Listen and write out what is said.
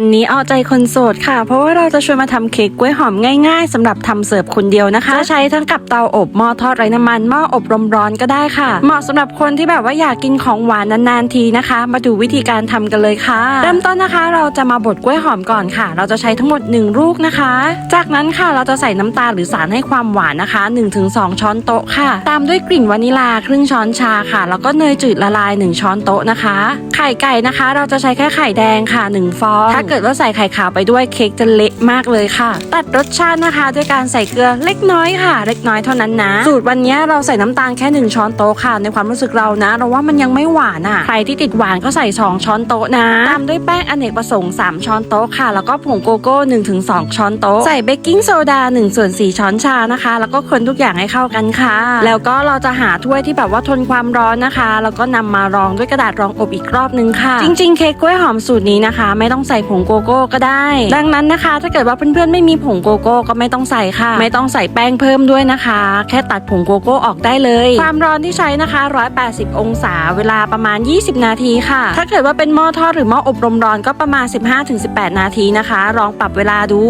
อันนี้เอาใจคนโสดค่ะ เพราะว่าเราจะชวนมาทำเค้กกล้วยหอมง่ายๆสำหรับทำเสิร์ฟคนเดียวนะคะจะใช้ทั้งกับเตาอบหม้อทอดไร้น้ำมันหม้ออบลมร้อนก็ได้ค่ะ เหมาะสำหรับคนที่แบบว่าอยากกินของหวานนานๆทีนะคะ มาดูวิธีการทำกันเลยค่ะ เริ่มต้นนะคะ เราจะมาบดกล้วยหอมก่อนค่ะ เราจะใช้ทั้งหมด 1 ลูกนะคะ จากนั้นค่ะเราจะใส่น้ำตาลหรือสารให้ความหวานนะคะ 1-2 ช้อนโต๊ะค่ะ ตามด้วยกลิ่นวานิลาครึ่งช้อนชาค่ะ แล้วก็เนยจืดละลาย 1 ช้อนโต๊ะนะคะ ไข่ไก่นะคะ เราจะใช้แค่ไข่แดงค่ะ 1 ฟองถ้าเกิดว่าใส่ไข่ขาวไปด้วยเค้กจะเละมากเลยค่ะ ตัดรสชาตินะคะ ด้วยการใส่เกลือเล็กน้อยค่ะ เล็กน้อยเท่านั้นนะ สูตรวันนี้เราใส่น้ำตาลแค่ 1 ช้อนโต๊ะค่ะ ในความรู้สึกเรานะ เราว่ามันยังไม่หวานอะใครที่ติดหวานก็ใส่ 2 ช้อนโต๊ะนะตามด้วยแป้งอเนกประสงค์ 3 ช้อนโต๊ะค่ะ แล้วก็ผงโกโก้1-2 ช้อนโต๊ะใส่เบกกิ้งโซดา1ส่วน4ช้อนชานะคะ แล้วก็คนทุกอย่างให้เข้ากันค่ะ แล้วก็เราจะหาถ้วยที่แบบว่าทนความร้อนนะคะ แล้วก็นำมารองด้วยกระดาษรองอบอีกรอบนึงค่ะ จริง ๆ เค้กกล้วยหอมสูตรนี้นะคะ ไม่ต้องใส่ผงโกโก้ก็ได้ ดังนั้นนะคะ ถ้าเกิดว่าเพื่อนๆไม่มีผงโกโก้ก็ไม่ต้องใส่ค่ะ ไม่ต้องใส่แป้งเพิ่มด้วยนะคะ แค่ตัดผงโกโก้ออกได้เลย ความร้อนที่ใช้นะคะ 180 องศาเวลาประมาณ 20 นาทีค่ะ ถ้าเกิดว่าเป็นหม้อทอดหรือหม้ออบลมร้อนก็ประมาณ 15-18 นาทีนะคะลองปรับเวลาดู